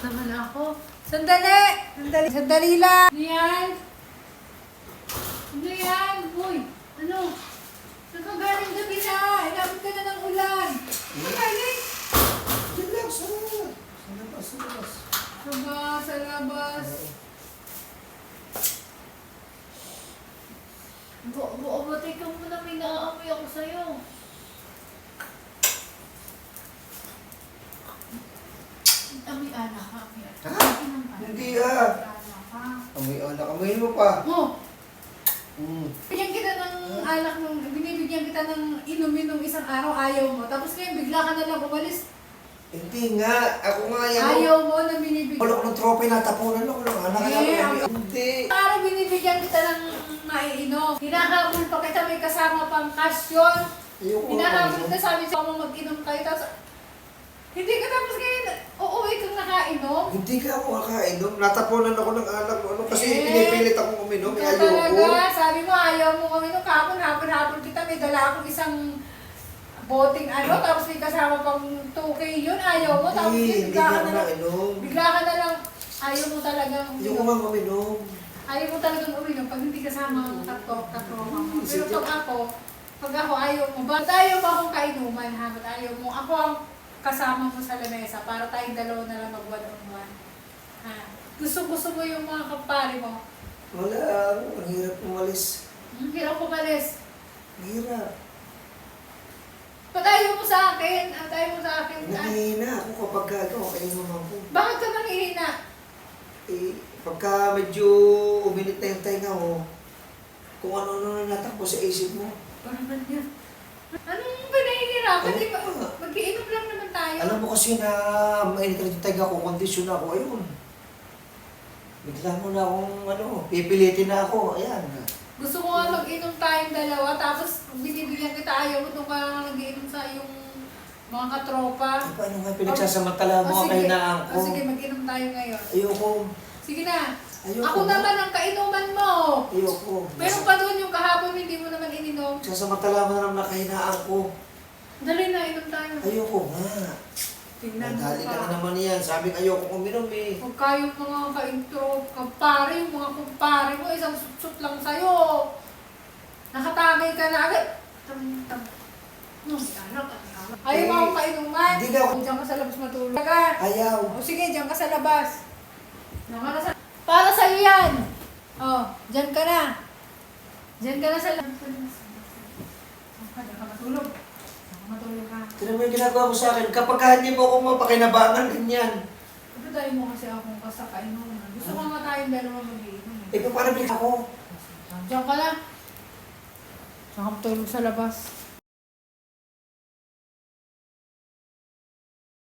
naman ako. Sandali! Sandali, sandali lang! Ano yan? Ano yan? Uy, ano? Saan ka galing gabi na? Inabot ka na ng ulan. Saan ka galing? Relax, ah. Sa labas, sa labas. Sa ba- sa labas. Bu bu bu teka muna, may naaamoy ako sa'yo. Amoy alak ka, amoy alak. Ha? Hindi, ah. Ka. Amoy alak, amoy mo pa. Oh, Hmm. Bigyan kita ng alak nung, binibigyan kita ng inumin nung isang araw, ayaw mo. Tapos ngayon, bigla ka na lang umalis. Hindi nga, ako nga yan. Ayaw mo na binibigyan. Wala ko ng tropa, natapunan ako anak. Eh, anak, anak. Hindi. Araw binibigyan kita ng maiinom. Hinakabul pa kita, may kasama pang kasyon. Ayoko nga. Hinakabul na sabi sa mo mag-inom kayo. Tapos, hindi ka tapos ngayon, uuwi kang nakainom. Hindi ka ako kakainom. Natapunan ako ng alak. Ano, kasi Eh, pinipilit akong uminom. Ikaw Eh, ayoko. talaga, sabi mo ayaw mo nung kapon, hapon-hapon kita, may dala akong isang boting ano, tapos may kasama pang 2K yun, ayaw mo, tapos Hindi, hindi bigla ka na lang, bigla ka na lang, ayaw mo Ayoko uminom. nga uminom. Ayaw mo talagang uminom pag hindi kasama ang katrok, katroma mo. Pero pag ako, pag ako ayaw mo, ba't ayaw mo akong kainuman ha? Ba't ayaw mo? Ako ang kasama mo sa lamesa para tayong dalawa na lang mag one on one. Ha? Gusto gusto mo yung mga kapare mo. Wala. Ang hirap umalis. Ang hirap umalis. Ang hirap. Ba't ayaw mo sa akin? At ayaw mo sa akin? Nangihina ako kapag gagawa kayo naman ko. Bakit ka manghihina? Eh, pagka medyo uminit na yung tainga mo, kung ano-ano na natakbo sa isip mo. Ba yun? Anong pinahihirapan? Ano Di ba? ba? Mag-iinom lang naman tayo. Alam mo kasi na mainit na yung tainga ko, kondisyon ako, ayun. Bigla mo na akong ano, pipilitin na ako, ayan. Gusto ko nga mag-inom tayong dalawa, tapos binibigyan kita ayaw mo nung ka nag-iinom sa yung mga katropa. Eh, paano nga pinagsasamantala mo O, ang sige. kahinaan ko? O, sige, mag-inom tayo ngayon. Ayoko. Sige na. Ayoko. Ako naman ang kainuman mo. Ayoko. Meron pa doon yung kahapon, hindi mo naman ininom. Sasamantala mo na naman ang kahinaan ko. Dali na, inom tayo. Ayoko nga. Tingnan mo Nadali ka na pa. naman yan. Sabi ko ayoko uminom eh. Huwag kayong mga ka-intro, kampare, yung mga kumpare mo, isang sutsut lang sa'yo. Nakatagay ka na agad. Tam, tam. No, si anak, anak. Ayaw mo akong kainuman. Hindi ka- O, Diyan ka sa labas matulog. Ayaw. O sige, diyan ka sa labas. Diyan ka na sa... Para sa'yo yan. O, diyan ka na. Diyan ka na sa ka matulog. Diyan ka matulog ka. Tignan mo yung ginagawa mo sa akin. Kapag ka hindi mo ako mapakinabangan, ganyan. Ito dahil mo kasi akong kasakay mo. Gusto ko nga tayong dalawa mag-iinom. Eh, paano bigla ako? Diyan ka lang. Diyan ka matulog sa labas.